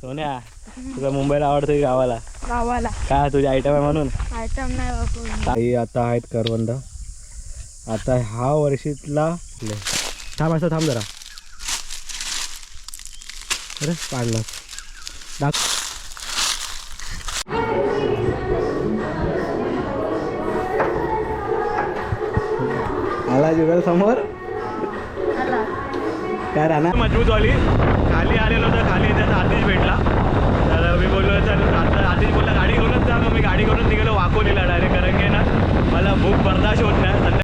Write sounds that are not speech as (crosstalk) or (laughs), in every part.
सोन्या तुला मुंबईला आवडतं की गावाला? गावाला. काय तुझी आयटम आहे म्हणून. आयटम नाही काही आता आहेत करवंद. आता हा वर्षीतला. थांब असं थांब जरा. अरे पाडलं. दाख आला जुगल समोर काय राहणार मजबूतवाली. खाली आलेलो तर खाली त्याचा आधीच भेटला. तर मी बोललो चल आता आधीच बोलला गाडी घेऊनच जा. मग मी गाडी करून निघालो वाकोलीला डायरेक्ट कारण की ना मला भूक बर्दाश्त होत नाही.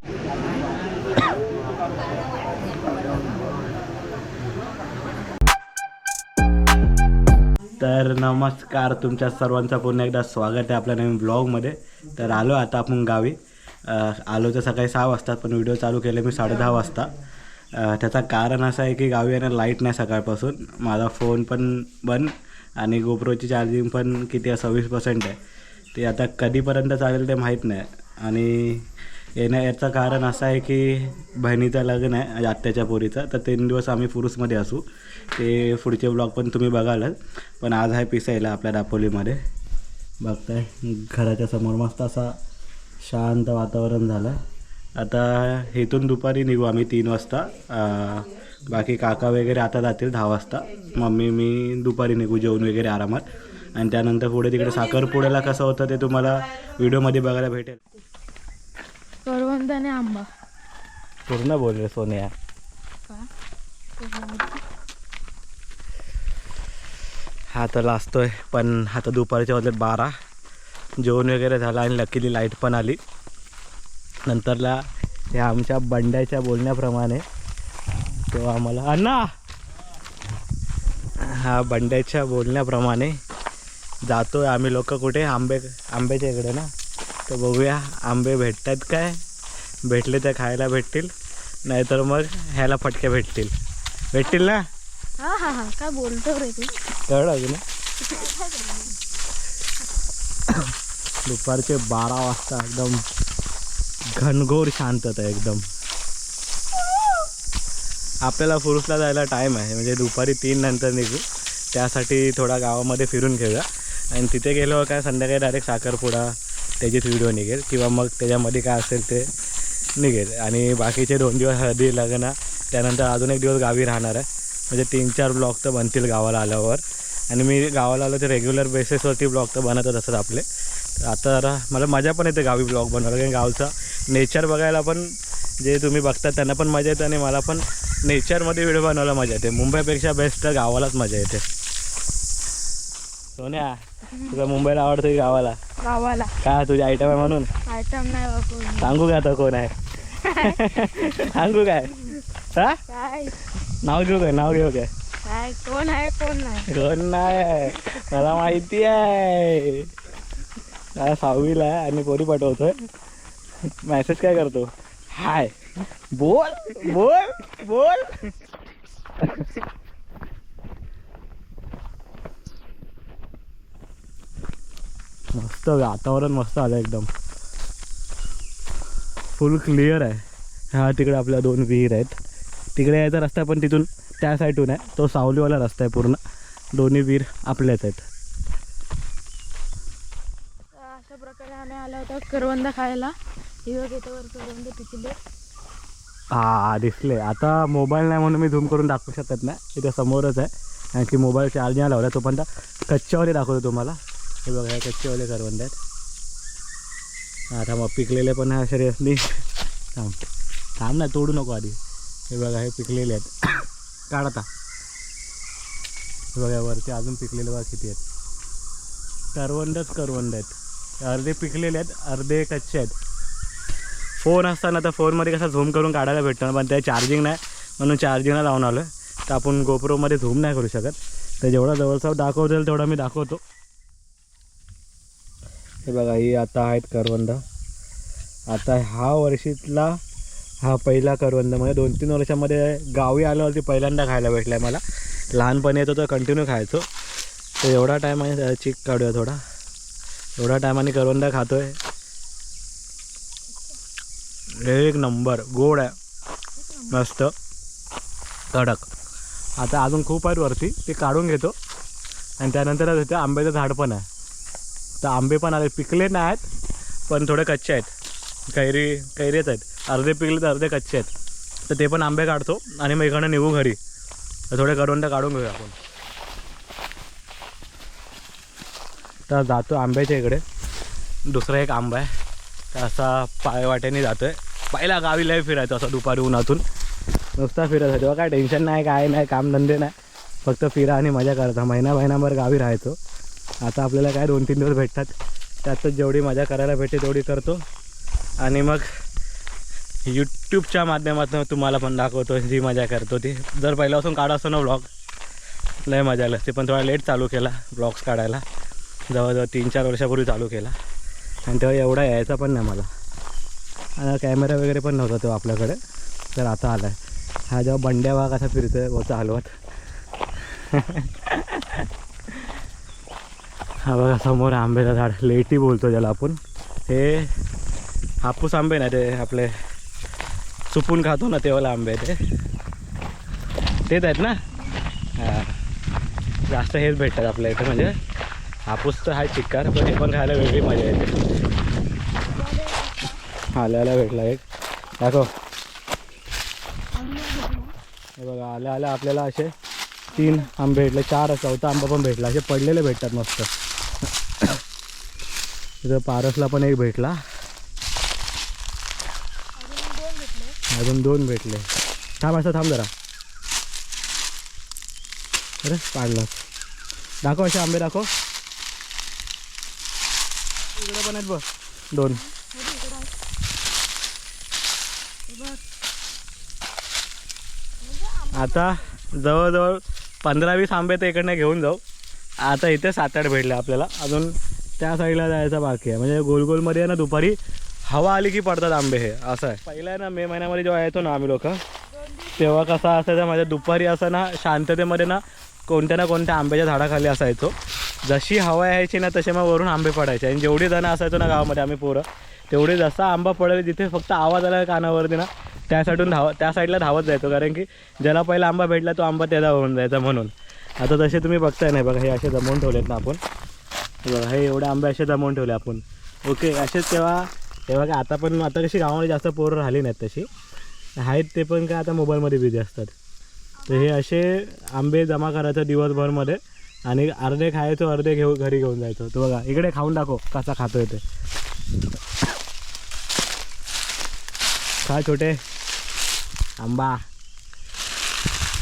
तर नमस्कार तुमच्या सर्वांचं पुन्हा एकदा स्वागत आहे आपल्या नवीन ब्लॉगमध्ये तर आलो आता आपण गावी. आलो तर सकाळी सहा वाजता पण व्हिडिओ चालू केले मी साडेदहा वाजता. त्याचं कारण असं आहे की गावी येणं लाइट नाही सकाळपासून. माझा फोन पण बंद आणि गोप्रोची चार्जिंग पण किती आहे सव्वीस पर्सेंट आहे. ते आता कधीपर्यंत चालेल ते माहीत नाही. आणि येण्या याचं कारण असं आहे की बहिणीचं लग्न आहे आत्याच्या पोरीचं. तर तीन दिवस आम्ही पुरुषमध्ये असू. ते पुढचे ब्लॉग पण तुम्ही बघालच. पण आज आहे पिसायला आपल्या दापोलीमध्ये. बघताय घराच्या समोर मस्त असा शांत वातावरण झालं आता इथून दुपारी निघू आम्ही तीन वाजता. बाकी काका वगैरे आता जातील दहा वाजता. मम्मी मी दुपारी निघू जेवण वगैरे आरामात. आणि त्यानंतर पुढे तिकडे साखरपुड्याला कसं होतं ते तुम्हाला व्हिडिओमध्ये बघायला भेटेल. करवंद आणि आंबा. पूर्ण बोल रे सोन्या हा तर लाजतोय पण आता दुपारच्या वाजले बारा. जेवण वगैरे झालं आणि लकीली लाइट पण आली. नंतरला हे आमच्या बंड्याच्या बोलण्याप्रमाणे तेव्हा आम्हाला अण्णा! हा बंड्याच्या बोलण्याप्रमाणे जातोय आम्ही लोक कुठे? आंबे आंब्याच्या इकडे ना? तर बघूया आंबे भेटतात काय? भेटले तर खायला भेटतील नाहीतर मग ह्याला फटके भेटतील. भेटतील ना? हा हा हा काय बोलतो रे तू? कळलं की ना दुपारचे बारा वाजता एकदम घनघोर शांतता एकदम. आपल्याला फुरुसला जायला टाईम आहे. म्हणजे दुपारी तीन नंतर निघू. त्यासाठी थोडा गावामध्ये फिरून घेऊया. आणि तिथे गेल्यावर काय संध्याकाळी डायरेक्ट साखरपुडा त्याचीच व्हिडिओ निघेल. किंवा मग त्याच्यामध्ये काय असेल ते निघेल. आणि बाकीचे दोन दिवस हळदी लग्न त्यानंतर अजून एक दिवस गावी राहणार आहे. म्हणजे तीन चार ब्लॉग तर बनतील गावाला आल्यावर. आणि मी गावाला आलो तर रेग्युलर बेसिसवरती ब्लॉग तर बनतच असतात आपले. तर आता जरा मला मजा पण येते गावी ब्लॉग बनवायला. कारण गावचा नेचर बघायला पण जे तुम्ही बघता त्यांना पण मजा येते आणि मला पण नेचरमध्ये व्हिडिओ बनवायला मजा येते. मुंबईपेक्षा बेस्ट तर गावालाच मजा येते. सोन्या तुला मुंबईला आवडतं की गावाला? गावाला. काय तुझी आयटम आहे म्हणून? आयटम नाही सांगू का आता कोण आहे? सांगू काय? हा? नाव घेऊ काय? नाव घेऊ काय? कोण आहे कोण नाही? कोण नाही मला माहिती आहे. सहावीला आणि पोरी पाठवतोय. मेसेज काय करतो? हाय बोल बोल बोल. मस्त वातावरण मस्त आलं एकदम. फुल क्लिअर आहे. हा तिकडे आपल्या दोन विहीर आहेत. तिकडे यायचा रस्ता पण तिथून त्या साईडून आहे. तो सावलीवाला रस्ता आहे पूर्ण. दोन्ही विहीर आपल्याच आहेत. अशा प्रकारे आम्ही आलो होतो करवंद खायला. हिरो हा दिसले. आता मोबाईल नाही म्हणून मी झूम करून दाखवू शकत नाही. इथे समोरच आहे. कारण की मोबाईल चार्ज नाही लावला. तोपर्यंत कच्च्यावाले दाखवतो तुम्हाला. हे बघा हे कच्चेवाले करवंद आहेत. आता मग पिकलेले पण आहे शरीरातली थांब. थांब ना तोडू नको आधी. हे बघा हे पिकलेले आहेत. काढता हे बघा वरती अजून पिकलेले बघा किती आहेत. करवंदच करवंद आहेत. अर्धे पिकलेले आहेत अर्धे कच्चे आहेत. फोन असताना तर फोनमध्ये कसं झूम करून काढायला भेटतं पण त्या चार्जिंग नाही. म्हणून चार्जिंगला लावून आलो तर आपण गोप्रोमध्ये झूम नाही करू शकत. तर जेवढा जवळचा दाखवतो येईल तेवढा मी दाखवतो. हे बघा ही आता आहेत करवंद. आता हा वर्षीतला हा पहिला करवंद. म्हणजे दोन तीन वर्षामध्ये गावी आल्यावरती पहिल्यांदा खायला भेटला आहे मला. लहानपणी येतो तर कंटिन्यू खायचो. तर एवढा टाईम आहे चिक काढूया थोडा. एवढा टायमाने करवंदा खातो आहे एक नंबर गोड आहे. मस्त. कडक. आता अजून खूप आहेत वरती ते काढून घेतो. आणि त्यानंतर तिथे आंब्याचं झाड पण आहे. तर आंबे पण आले पिकले नाही आहेत पण थोडे कच्चे आहेत. कैरी कैरीच आहेत. अर्धे पिकले तर अर्धे कच्चे आहेत. तर ते पण आंबे काढतो आणि मग इकडनं निघू घरी. तर थोडे करवंद काढून घेऊया आपण. तर जातो आंब्याच्या इकडे. दुसरा एक आंबा आहे. तर असा पायवाट्याने जातो आहे पहिला गावी लय फिरायचं असं दुपारी उन्हातून. नुसता फिरायचं तेव्हा काय टेन्शन नाही काय नाही कामधंदे नाही. फक्त फिरा आणि मजा करता महिना महिनाभर गावी राहायचो. आता आपल्याला काय दोन तीन दिवस भेटतात. त्यातच जेवढी मजा करायला भेटते तेवढी करतो. आणि मग यूट्यूबच्या माध्यमातून तुम्हाला पण दाखवतो जी मजा करतो ती. जर पहिल्यापासून काढा असतो ना ब्लॉग लय मजा आली असते. पण थोडा लेट चालू केला ब्लॉग्स काढायला. जवळजवळ तीन चार वर्षापूर्वी चालू केला. आणि तेव्हा एवढा यायचा पण नाही मला. कॅमेरा वगैरे पण नव्हता तो आपल्याकडे. तर आता आला आहे हा जेव्हा बंड्या वाघ असा आहे होता हलवत. हा बघा समोर आंब्याचं झाड. लेटी बोलतो ज्याला आपण. हे हापूस आंबे ना ते आपले चुपून खातो ना तेव्हाला आंबे ते. तेच आहेत ना? हां. जास्त हेच भेटतात आपल्या इथे म्हणजे हापूस तर आहे चिक्कार पण हे पण खायला वेगळी मजा येते. आल्याला भेटला एक. दाखव. हे बघा आल्या आल्या आपल्याला असे तीन आंबे भेटले चार चौथा आंबा पण भेटला. असे पडलेले भेटतात मस्त. तिथं पारसला पण एक भेटला. अजून दोन भेटले. थांब असं थांब जरा. अरे पाडलं. दाखव असे आंबे दाखव. इकडे पण आहेत बघ दोन. आता जवळजवळ पंधरा वीस आंबे तर इकडनं घेऊन जाऊ. आता इथे सात आठ भेटले आपल्याला. अजून त्या साईडला जायचं बाकी आहे. म्हणजे गोलगोलमध्ये आहे ना दुपारी हवा आली की पडतात आंबे हे. असं आहे. पहिला आहे ना मे महिन्यामध्ये जेव्हा येतो ना आम्ही लोक तेव्हा कसा असायचा माझ्या दुपारी असं ना शांततेमध्ये ना कोणत्या ना कोणत्या आंब्याच्या झाडाखाली असायचो. जशी हवा यायची ना तसे मग वरून आंबे पडायचे. आणि जेवढी जणं असायचो ना गावामध्ये आम्ही पोरं तेवढे जसा आंबा पडेल जिथे फक्त आवाज आला कानावरती ना त्या साईडून धाव त्या साईडला धावत जायचो. कारण की ज्याला पहिला आंबा भेटला तो आंबा त्याचा होऊन जायचा म्हणून. आता तसे तुम्ही बघताय नाही बघा हे असे जमवून ठेवलेत ना आपण. बघा हे एवढे आंबे असे जमवून ठेवले आपण. ओके असेच तेव्हा तेव्हा काय आता पण आता कशी गावामध्ये जास्त पोरं राहिली नाहीत तशी. आहेत ते पण काय आता मोबाईलमध्ये बिझी असतात. तर हे असे आंबे जमा करायचं दिवसभरमध्ये आणि अर्धे खायचो अर्धे घेऊ घरी घेऊन जायचो. तो बघा इकडे खाऊन दाखव कसा खातोय ते. खा छोटे? आंबा.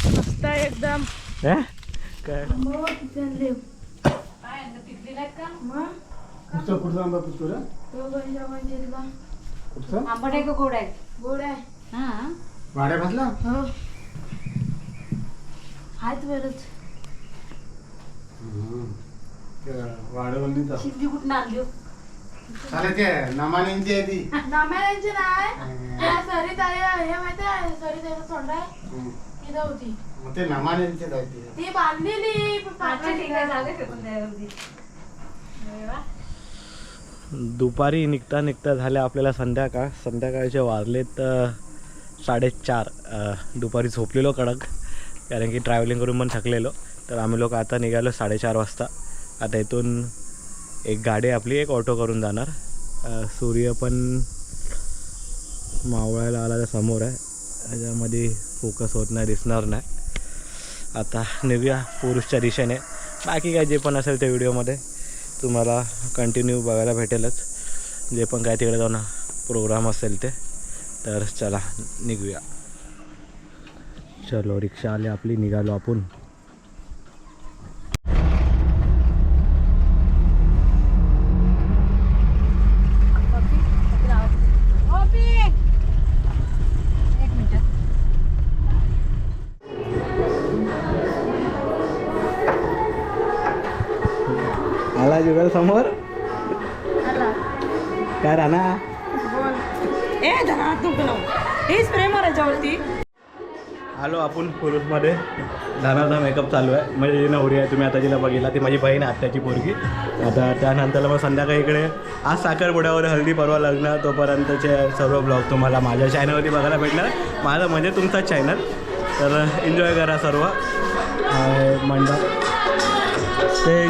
मस्त आहे एकदम. हे? काय? कुठचा कुठचा आंबा पिकतो रे? कुठचा? आंबट आहे का गोड आहे? गोड आहे. हा. वाड्या भाजला? हो. शिंदी आणली हो? ते नमान्यांची आहे ती. (laughs) नाम्याचे नाही. त्या सरित आहे हे माहिती आहे सरित आहे सोंडा आहे. हम्म. तिथं होती. मग ते नमान्यांचीच आहे ती. ती बांधलेली पण अच्छा ठीक आहे पाण्यात- झालं फेकून द्यायला दुपारी निघता निघता झाले आपल्याला संध्याकाळ. संध्याकाळचे वाजलेत अ, साडेचार. अ, दुपारी झोपलेलो कडक कारण की ट्रॅव्हलिंग करून पण थकलेलो. तर आम्ही लोक आता निघालो साडेचार वाजता. आता इथून एक गाडी आपली एक ऑटो करून जाणार. सूर्य पण मावळायला आला तर समोर आहे. त्याच्यामध्ये फोकस होत नाही दिसणार नाही. आता निघूया पुरुषच्या दिशेने. बाकी काय जे पण असेल त्या व्हिडिओमध्ये तुम्हाला कंटिन्यू बघायला भेटेलच. जे पण काय तिकडे जाऊन प्रोग्राम असेल ते तर चला निघूया. चलो रिक्षा आली आपली निघालो आपण. जुगल समोर. काय राणा? ए धरा. हे स्प्रे मारायच्यावरती आलो आपण पुरुषमध्ये धानाचा मेकअप चालू आहे. म्हणजे जी नवरी आहे तुम्ही आता जिला बघितला ती माझी बहीण आहे आत्याची पोरगी. आता त्यानंतर मग संध्याकाळी इकडे आज साखरपुड्यावर हल्दी परवा लग्न तोपर्यंतचे सर्व ब्लॉग तुम्हाला माझ्या चॅनलवरती बघायला भेटणार. माझं म्हणजे तुमचाच चॅनल तर एन्जॉय करा सर्व. मंडप. ते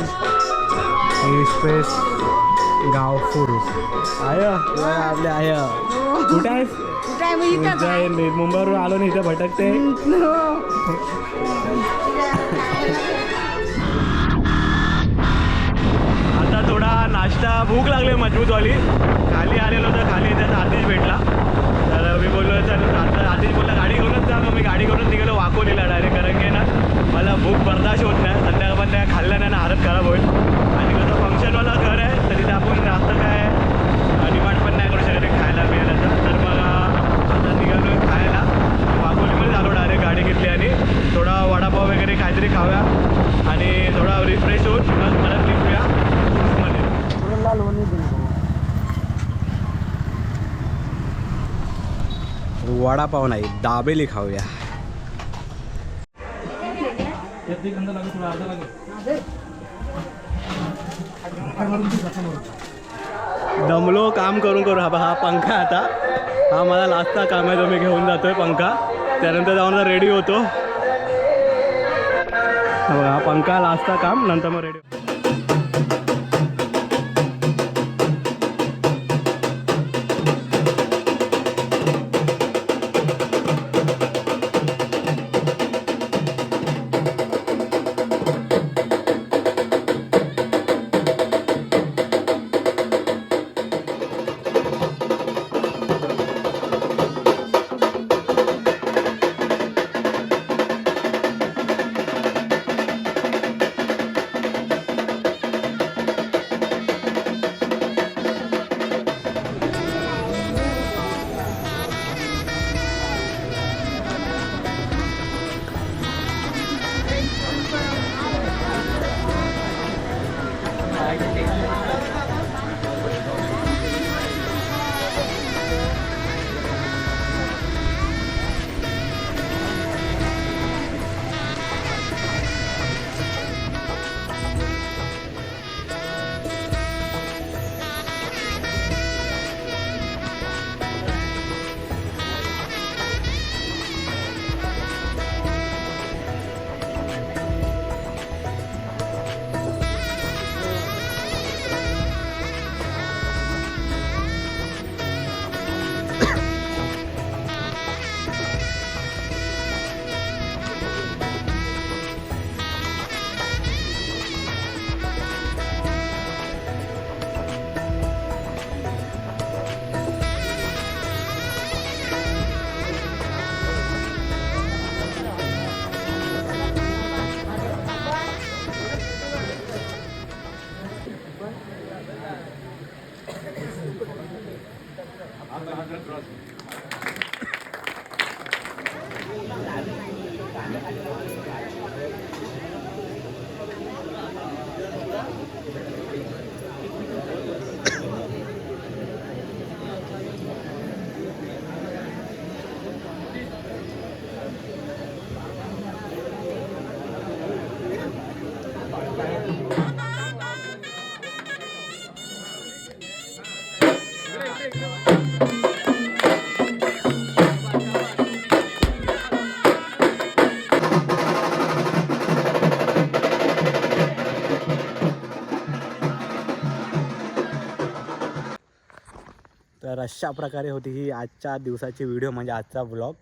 एक्सप्रेस गाव फुरूस आय. आपले आय. कुठे आहेस? कुठे आहे. हे मुंबईवरून आलो नाही इथे भटकते. आता थोडा नाश्ता भूक लागली मजबूतवाली. खाली आलेलो तर खाली त्याचा आतिश भेटला. तर मी बोललो चल आता आतिश बोलला गाडी घेऊनच जा. मग मी गाडी घेऊनच निघालो वाकोलीला डायरेक्ट कारण की ना मला भूक बर्दाश्त होत नाही. संध्याकाळ पण त्या खाल्ल्या नाही ना हालत खराब होईल. आणि कसं फंक्शनवाला घर आहे तर तिथे आपण जास्त काय? डिमांड पण नाही करू शकत खायला मिळालं तर मग आता निघालो खायला. वाकोलीमध्ये आलो डायरेक्ट गाडी घेतली आणि थोडा वडापाव वगैरे काहीतरी खाऊया. आणि थोडा रिफ्रेश होऊन मग परत निघूया. वडापाव नाही दाबेली खाऊया. दमलो काम करून करून. हा हा पंखा आता. हा मला लास्टचा काम आहे जो मी घेऊन जातोय पंखा. त्यानंतर जाऊन रेडी होतो. हा हा पंखा लास्टचा काम नंतर मग रेडी United States. तर अशा प्रकारे होती ही आजच्या दिवसाची व्हिडिओ म्हणजे आजचा व्लॉग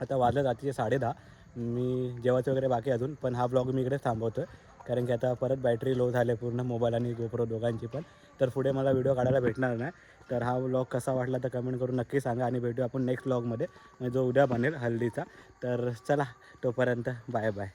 आता वाजलं रात्रीचे साडेदहा. मी जेवायचं वगैरे बाकी अजून पण हा ब्लॉग मी इकडेच थांबवतो आहे कारण की आता परत बॅटरी लो झाले पूर्ण मोबाईल आणि गोप्रो दोघांची पण. तर पुढे मला व्हिडिओ काढायला भेटणार नाही. तर हा व्लॉग कसा वाटला तर कमेंट करून नक्की सांगा आणि भेटू आपण नेक्स्ट व्लॉगमध्ये म्हणजे जो उद्या बनेल हल्दीचा. तर चला तोपर्यंत बाय बाय